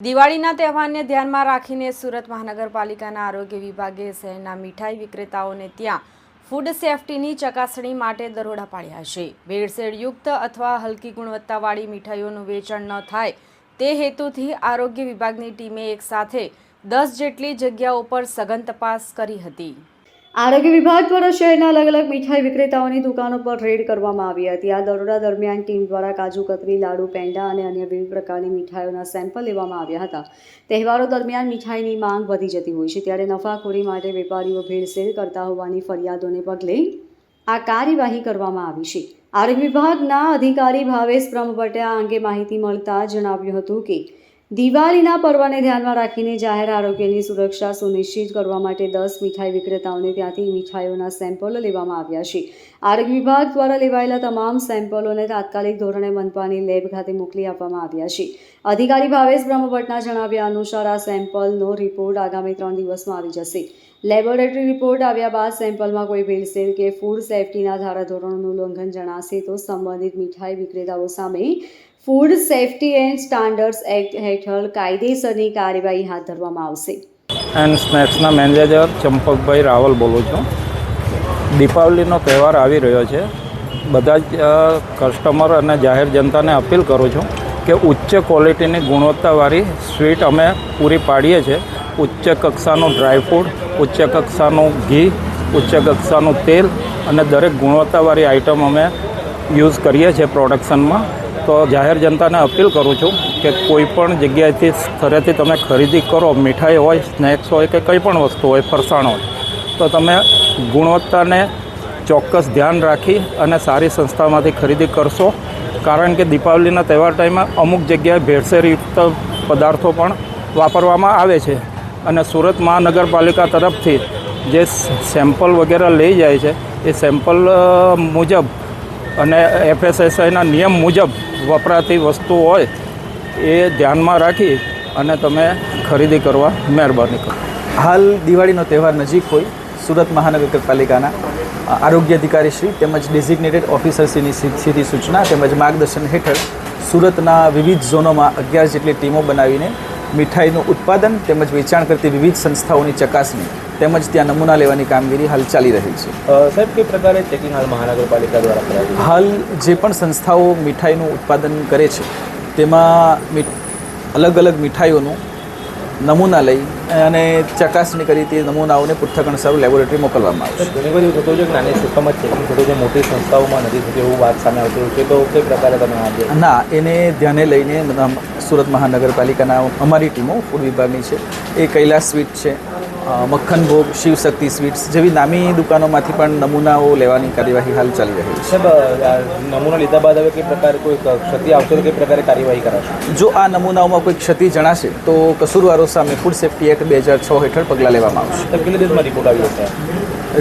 દિવાળીના તહેવારને ધ્યાનમાં રાખીને સુરત મહાનગરપાલિકાના આરોગ્ય વિભાગે શહેરના મીઠાઈ વિક્રેતાઓને ત્યાં ફૂડ સેફટીની ચકાસણી માટે દરોડા પાડ્યા છે. ભેળસેળયુક્ત અથવા હલકી ગુણવત્તાવાળી મીઠાઈઓનું વેચાણ ન થાય તે હેતુથી આરોગ્ય વિભાગની ટીમે એકસાથે દસ જેટલી જગ્યાઓ પર સઘન તપાસ કરી હતી. આરોગ્ય વિભાગ દ્વારા શહેરના અલગ અલગ મીઠાઈ વિક્રેતાઓની દુકાનો પર રેડ કરવામાં આવી હતી. આ દરોડા દરમિયાન ટીમ દ્વારા કાજુ, કતરી, લાડુ, પેંડા અને અન્ય વિવિધ પ્રકારની મીઠાઈઓના સેમ્પલ લેવામાં આવ્યા હતા. તહેવારો દરમિયાન મીઠાઈની માંગ વધી જતી હોય છે, ત્યારે નફાખોરી માટે વેપારીઓ ભેળસેળ કરતા હોવાની ફરિયાદોને પગલે આ કાર્યવાહી કરવામાં આવી છે. આરોગ્ય વિભાગના અધિકારી ભાવેશ બ્રહ્મભટ્ટે આ અંગે માહિતી મળતા જણાવ્યું હતું કે દિવાળીના પર્વને ધ્યાનમાં રાખીને જાહેર આરોગ્યની સુરક્ષા સુનિશ્ચિત કરવા માટે દસ મીઠાઈ વિક્રેતાઓને ત્યાંથી મીઠાઈઓના સેમ્પલો લેવામાં આવ્યા છે. આરોગ્ય વિભાગ દ્વારા લેવાયેલા તમામ સેમ્પલોને તાત્કાલિક ધોરણે મનપાની લેબ ખાતે મોકલી આપવામાં આવ્યા છે. અધિકારી ભાવેશ બ્રહ્મભટ્ટના જણાવ્યા અનુસાર આ સેમ્પલનો રિપોર્ટ આગામી ત્રણ દિવસમાં આવી જશે. લેબોરેટરી રિપોર્ટ આવ્યા બાદ સેમ્પલમાં કોઈ ભેળસેળ કે ફૂડ સેફટીના ધારાધોરણોનું ઉલ્લંઘન જણાશે તો સંબંધિત મીઠાઈ વિક્રેતાઓ સામે food safety and standards act હેઠળ કાયદેસરની કાર્યવાહી હાથ ધરવામાં આવશે. એન્ડ સ્નેક્સના મેનેજર ચંપકભાઈ રાવલ બોલું છું. દીપાવલીનો તહેવાર આવી રહ્યો છે. બધા જ કસ્ટમર અને જાહેર જનતાને અપીલ કરું છું કે ઉચ્ચ ક્વોલિટીની ગુણવત્તાવાળી સ્વીટ અમે પૂરી પાડીએ છીએ. ઉચ્ચ કક્ષાનો ડ્રાયફ્રૂટ ઉચ્ચ કક્ષાનું ઘી, ઉચ્ચ કક્ષાનું તેલ અને દરેક ગુણવત્તાવાળી આઇટમ અમે યુઝ કરીએ છીએ પ્રોડક્શનમાં તો જાહેર જનતાને અપીલ કરું છું કે કોઈ પણ જગ્યાએથી સ્થળેથી તમે ખરીદી કરો, મીઠાઈ હોય સ્નેક્સ હોય કે કંઈ પણ વસ્તુ હોય, ફરસાણ હોય, તો તમે ગુણવત્તાને ચોક્કસ ધ્યાન રાખી અને સારી સંસ્થામાંથી ખરીદી કરશો. કારણ કે દીપાવલીના તહેવાર ટાઈમે અમુક જગ્યાએ ભેળસેળયુક્ત પદાર્થો પણ વાપરવામાં આવે છે. અને સુરત મહાનગરપાલિકા તરફથી જે સેમ્પલ વગેરે લઈ જાય છે, એ સેમ્પલ મુજબ અને એફએસએસઆઈના નિયમ મુજબ વપરાતી વસ્તુ હોય, એ ધ્યાનમાં રાખી અને તમે ખરીદી કરવા મહેરબાની કરો. હાલ દિવાળીનો તહેવાર નજીક હોય, સુરત મહાનગરપાલિકાના આરોગ્ય અધિકારી શ્રી તેમજ ડેઝિગ્નેટેડ ઓફિસરશ્રીની સ્થિતિ સૂચના તેમજ માર્ગદર્શન હેઠળ સુરતના વિવિધ ઝોનોમાં અગિયાર જેટલી ટીમો બનાવીને મીઠાઈનું ઉત્પાદન તેમજ વેચાણ કરતી વિવિધ સંસ્થાઓની ચકાસણી તેમજ ત્યાં નમૂના લેવાની કામગીરી હાલ ચાલી રહી છે. સાહેબ કઈ પ્રકારે ચેકિંગ હાલ મહાનગરપાલિકા દ્વારા કરાયું હાલ જે પણ સંસ્થાઓ મીઠાઈનું ઉત્પાદન કરે છે તેમાં અલગ અલગ મીઠાઈઓનું નમૂના લઈ અને ચકાસણી કરી તે નમૂનાઓને પૃથ્થકરણ સારું લેબોરેટરી મોકલવામાં આવે ઘણી બધી થતું છે નાની સિસ્ટમ જ ચેકિંગ થતું છે મોટી સંસ્થાઓમાં નથી થતી એવું વાત સામે આવતી હોય છે તો કઈ પ્રકારે તમે ના એને ધ્યાને લઈને સુરત મહાનગરપાલિકાના અમારી ટીમો ફૂડ વિભાગની છે એ કૈલાસ સ્વીટ છે મક્ખન ભોગ શિવશક્તિ સ્વીટ્સ જેવી નામી દુકાનોમાંથી પણ નમૂનાઓ લેવાની કાર્યવાહી હાલ ચાલી રહી છે. નમૂના લીધા બાદ હવે કઈ પ્રકારે કોઈ ક્ષતિ આવશે તો કઈ પ્રકારે કાર્યવાહી કરાશે? જો આ નમૂનાઓમાં કોઈ ક્ષતિ જણાશે તો કસૂરવારો સામે ફૂડ સેફ્ટી એક્ટ બે હજાર છ હેઠળ પગલાં લેવામાં આવશે. કેટલા દિવસમાં રિપોર્ટ આવ્યો છે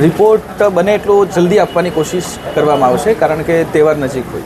રિપોર્ટ બને એટલો જલ્દી આપવાની કોશિશ કરવામાં આવશે કારણ કે તહેવાર નજીક હોય.